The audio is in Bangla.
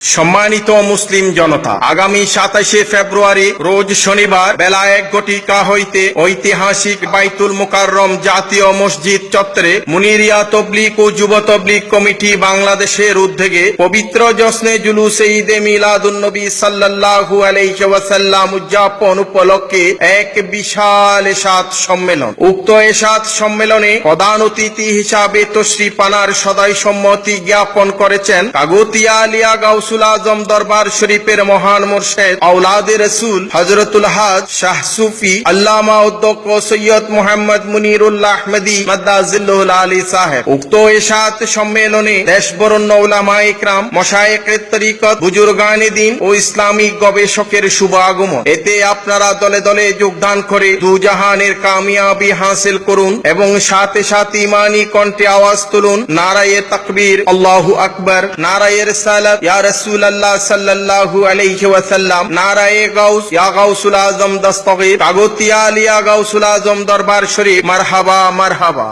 সম্মানিত মুসলিম জনতা, আগামী সাতাশে ফেব্রুয়ারি, রোজ শনিবার, বেলা এক ঘটিকা হইতে ঐতিহাসিক বাইতুল মোকাররম জাতীয় মসজিদ চত্বরে মুনিরিয়া তবলিক ও যুব তবলিক কমিটি বাংলাদেশের উদ্যোগে পবিত্র জশ্নে জুলুসে ঈদে মিলাদুন্নবী সাল্লাল্লাহু আলাইহি ওয়াসাল্লাম উদযাপন উপলক্ষে এক বিশাল এসাত সম্মেলন। উক্ত এসাত সম্মেলনে প্রধান অতিথি হিসাবে তশ্রী পানার সদাই সম্মতি জ্ঞাপন করেছেন কাগতিয়া আলিয়া গাউসুল আজম দরবার শরীফের মহান মোর্শেদ আউলাদে রসুল হজরতুল হাজ শাহ সুফি আল্লামা উদ্দক সৈয়দ মোহাম্মদ মুনিরুল্লাহ আহমদি মাদ্দাজিল্লুল আলী সাহেব। উক্ত এসাত সম্মেলনে উলামা ইকরাম মশায়েকের তরিকত দিন ও ইসলামিক গবেষকের এতে আপনারা দলে দলে যোগদান করে দুজাহানের কামিয়াবি হাসিল করুন এবং সাথে সাথে ইমানি কণ্ঠে আওয়াজ তুলুন তাকবীর, আল্লাহু আকবার নারায়ের সালাত ইয়া রাসূলুল্লাহ সাল্লাল্লাহু আলাইহি নারায়ে গাউস, ইয়া গাউসুল আজম দস্তগীর আলিয়া গাউসুল আজম দরবার শরীফ, মারহাবা মারহাবা।